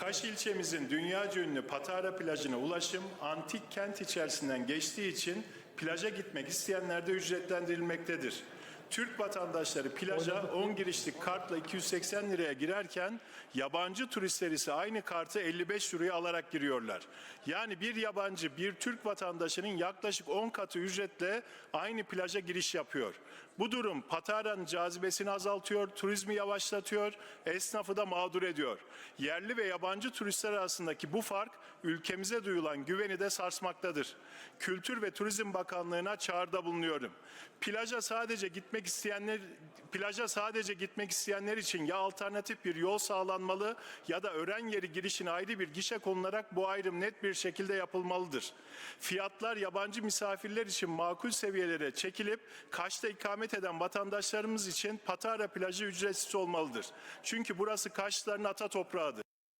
Kaş ilçemizin dünyaca ünlü Patara plajına ulaşım antik kent içerisinden geçtiği için plaja gitmek isteyenler de ücretlendirilmektedir. Türk vatandaşları plaja 10 girişlik kartla 280 liraya girerken yabancı turistler ise aynı kartı 55 liraya alarak giriyorlar. Yani bir yabancı bir Türk vatandaşının yaklaşık 10 katı ücretle aynı plaja giriş yapıyor. Bu durum Patara'nın cazibesini azaltıyor, turizmi yavaşlatıyor, esnafı da mağdur ediyor. Yerli ve yabancı turistler arasındaki bu fark ülkemize duyulan güveni de sarsmaktadır. Kültür ve Turizm Bakanlığı'na çağrıda bulunuyorum. Plaja sadece gitmek isteyenler plaja sadece gitmek isteyenler için ya alternatif bir yol sağlanmalı ya da öğren yeri girişine ayrı bir gişe konularak bu ayrım net bir şekilde yapılmalıdır. Fiyatlar yabancı misafirler için makul seviyelere çekilip Kaş'ta ikamet eden vatandaşlarımız için Patara plajı ücretsiz olmalıdır. Çünkü burası Kaşlıların ata toprağıdır.